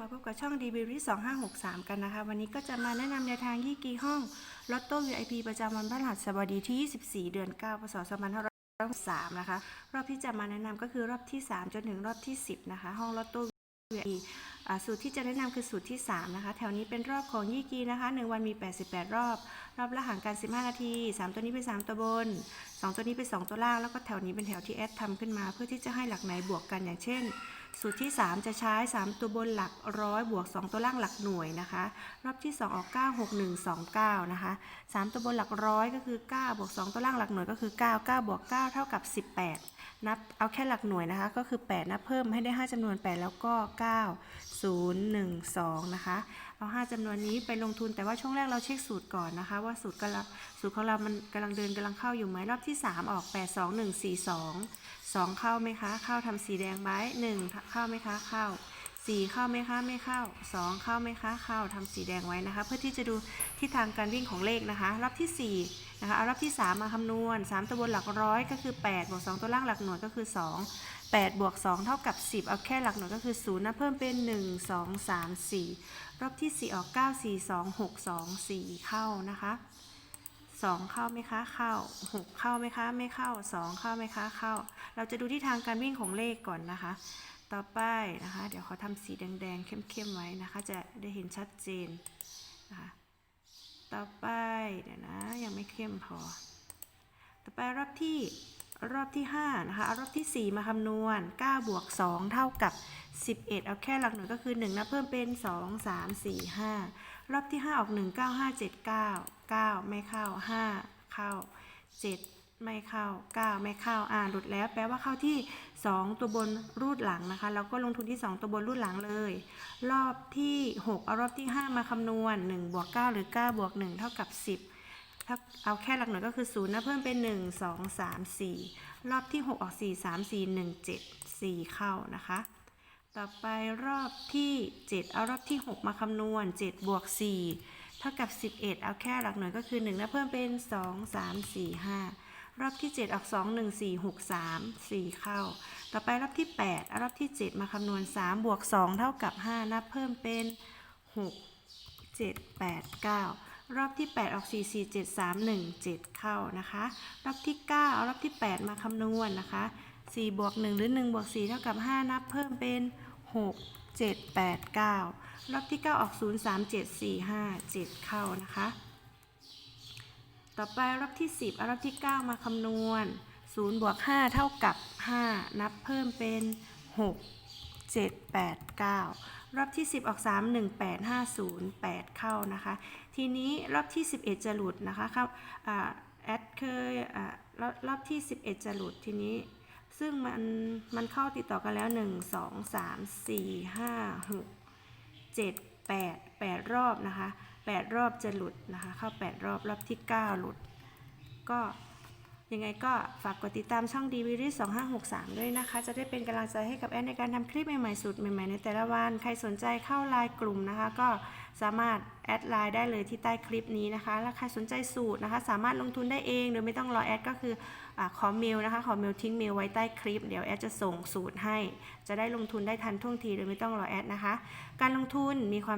มาพบกับช่อง d b r 2563 กันนะคะ วันนี้ก็จะมาแนะนำแนวทางยี่กีห้องลอตโต้ VIP ประจำวันพฤหัสบดีที่ 24 เดือน 9 พศ 2563 นะคะ รอบที่จะมาแนะนำก็คือรอบที่ 3 จนถึงรอบที่ 10 นะคะ ห้องลอตโต้ VIP สูตรที่จะแนะนำคือสูตรที่ 3 นะคะ แถวนี้เป็นรอบของยี่กีนะคะ 1 วันมี 88 รอบ รอบละห่างกัน 15 นาที 3 ตัวนี้เป็น 3 ตัวบน 2 ตัวนี้เป็น 2 ตัวล่าง แล้วก็แถวนี้เป็นแถวที่แอดทำขึ้นมา เพื่อที่จะให้หลักไหนบวกกันอย่างเช่น สูตรที่ 3 จะใช้ 3 ตัวบนหลักร้อยบวก 2 ตัวล่างหลักหน่วยนะคะ รอบที่ 2 ออก 9 6 1 2 9 นะคะ 3 ตัวบนหลักร้อยก็คือ 9 บวก 2 ตัวล่างหลักหน่วยก็คือ 9 9 บวก 9 เท่ากับ 18 นับเอาแค่หลักหน่วยนะคะ ก็คือ 8 นับเพิ่มให้ได้ 5จำนวน 8 แล้วก็ 9 0 1 2 นะคะ เอา 5จำนวนนี้ไปลงทุนแต่ว่าช่วงแรกเราเช็คสูตรก่อนนะคะ ว่าสูตรกำลังสูตรของเรามันกำลังเดินกำลังเข้าอยู่ไหมรอบที่ 3 ออก 8 2 1 4 2 2 เข้าไหมคะเข้าทำสีแดงไว้ 1 เข้าไหมคะเข้า 4 เข้าไหมคะไม่เข้า 2 เข้าไหมคะเข้าทำสีแดงไว้นะคะ เพื่อที่จะดูทิศทางการวิ่งของเลขนะคะ รอบที่4นะคะเอารอบที่ 3 มาคำนวณ 3 ตัวบนหลักร้อยก็คือ8บวก2ตัวล่างหลักหน่วยก็คือ 2 8บวก2เท่ากับ 10 เอาแค่หลักหน่วยก็คือ0นะเพิ่มเป็น 1 2 3 4 รอบที่ 4 ออก 9 4 2 6 2 4 เข้านะคะ สองเข้าไหมคะเข้าหกเข้าไหมคะไม่เข้าสองเข้าไหมคะเข้า เราจะดูที่ทางการวิ่งของเลขก่อนนะคะ ต่อไปนะคะ เดี๋ยวเขาทำสีแดงๆเข้มๆไว้นะคะ จะได้เห็นชัดเจนนะคะต่อไปเดี๋ยวนะยังไม่เข้มพอ ต่อไปรอบที่ รอบที่5นะคะเอารอบที่ 4 มาคำนวณ9บวก2เท่ากับ 11 เอาแค่หลักหน่วยก็คือ 1 นะ เพิ่มเป็น 2 3 4 5 รอบที่ 5 ออก 1 9 5 7 9 9 ไม่เข้า 5 เข้า 7 ไม่เข้า 9 ไม่เข้า อ่าหลุดแล้ว แปลว่าเข้าที่ 2 ตัวบนรูดหลังนะคะ เราก็ลงทุนที่ 2 ตัวบนรูดหลังเลย รอบที่ 6 เอารอบที่ 5 มาคำนวณ 1 บวก 9 หรือ 9 บวก 1 เท่ากับ 10 ถ้าเอาแค่หลักหน่วยก็คือ0นะเพิ่มเป็น 1 2 3 4 รอบที่ 6 ออก 4 3 4 1 7 4 เข้านะคะ ต่อไปรอบที่ 7 เอารอบที่ 6 มาคำนวณ 7 บวก 4 เท่ากับ 11 เอาแค่หลักหน่วยก็คือ 1 นะเพิ่มเป็น 2 3 4 5 รอบที่ 7 ออก 2 1 4 6 3 4 เข้า ต่อไปรอบที่ 8 เอารอบที่ 7 มาคำนวณ 3 บวก 2 เท่ากับ 5 นับเพิ่มเป็น 6 7 8 9 รอบที่ 8 ออก 4 4 7 3 1 7 เข้านะคะ รอบที่ 9 เอารอบที่ 8 มาคำนวณนะคะ 4 บวก 1 หรือ 1 บวก 4 เท่ากับ 5 นับเพิ่มเป็น 6 7 8 9 รอบที่ 9 ออก 0 3 7 4 5 7 เข้านะคะ ต่อไปรอบที่ 10 เอารอบที่ 9 มาคำนวณ0บวก5เท่ากับ 5 นับเพิ่มเป็น 6 7 8 9 รอบที่ 10 ออก 3 1 8 5 0 8 เข้านะคะ ทีนี้รอบที่ 11 จะหลุดนะคะครับแอดเคยอ่ารรอบที่ 11 จะหลุดทีนี้ ซึ่งมันมันเข้าติดต่อกันแล้ว 1 2 3 4 5 6 7 8 8 รอบนะคะ 8 รอบจะหลุดนะคะ เข้า 8 รอบรอบที่ 9 หลุด ก็ ยังไงก็ฝากกดติดตามช่อง d v d 2563 ด้วยนะคะ จะได้เป็นกำลังใจให้กับแอนในการทำคลิปใหม่ๆสูตรใหม่ๆในแต่ละวัน ใครสนใจเข้าไลน์กลุ่มนะคะ ก็สามารถแอดไลน์ได้เลยที่ใต้คลิปนี้นะคะ แล้วใครสนใจสูตรนะคะ สามารถลงทุนได้เอง โดยไม่ต้องรอแอดก็คืออขอเมลนะคะ ขอเมลทิ้งเมลไว้ใต้คลิป เดี๋ยวแอดจะส่งสูตรให้ จะได้ลงทุนได้ทันท่วงทีโดยไม่ต้องรอแอดนะคะ การลงทุนมีความ